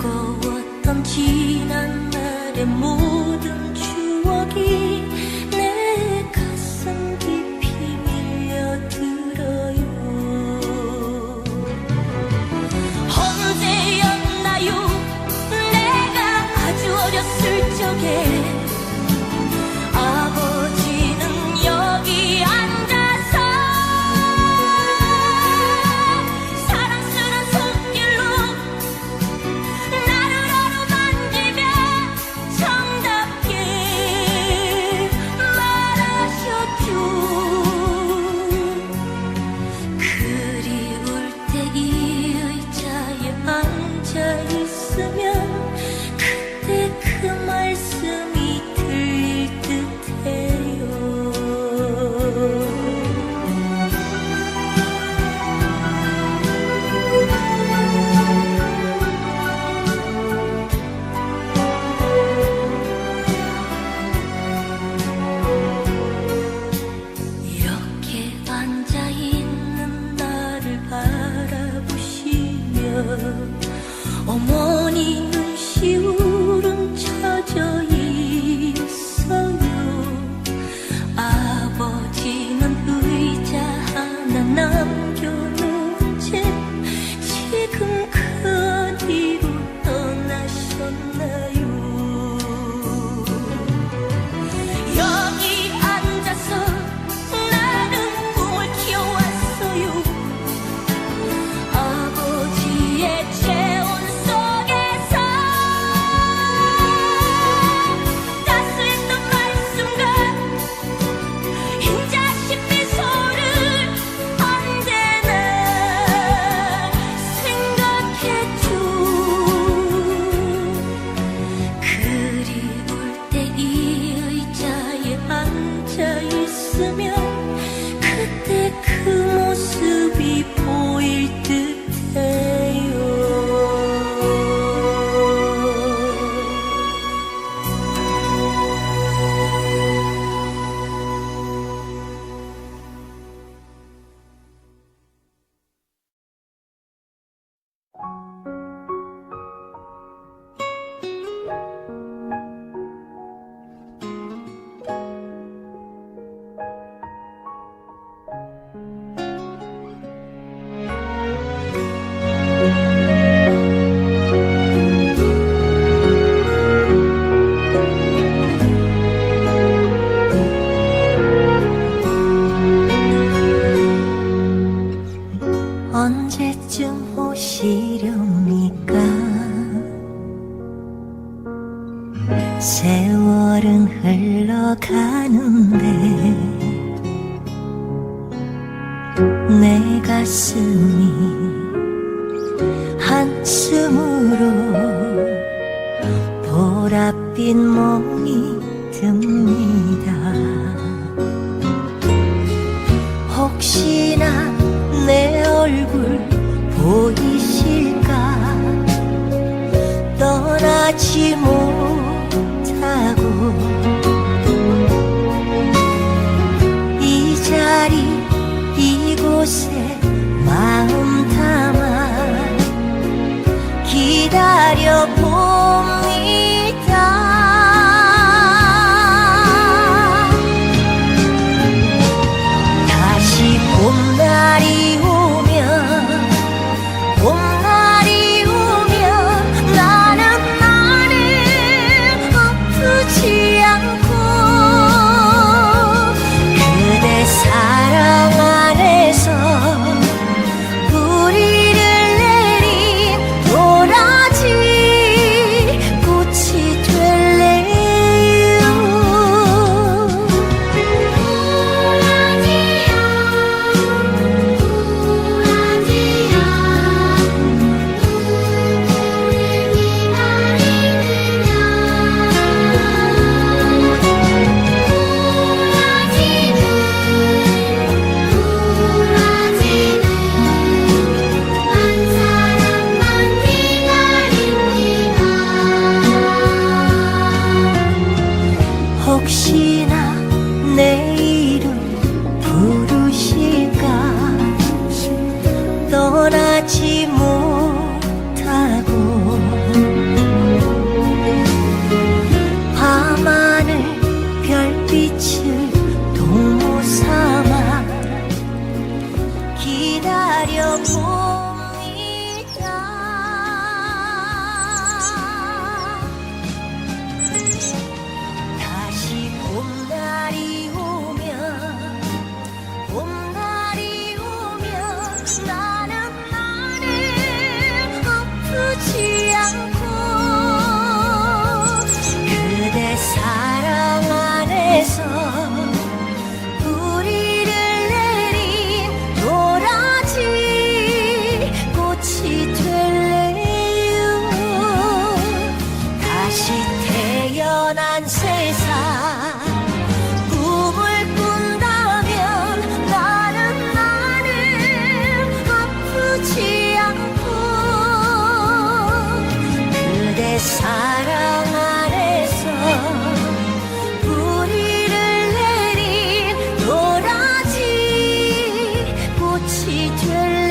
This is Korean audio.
过我当极难了的目。 언제쯤 오시렵니까? 세월은 흘러가는데 내 가슴이 한숨으로 보랏빛 몸이 듭니다. 혹시나 얼굴 보이실까? 떠나지 못하고 이 자리 이곳에 마음 담아 기다려보 一群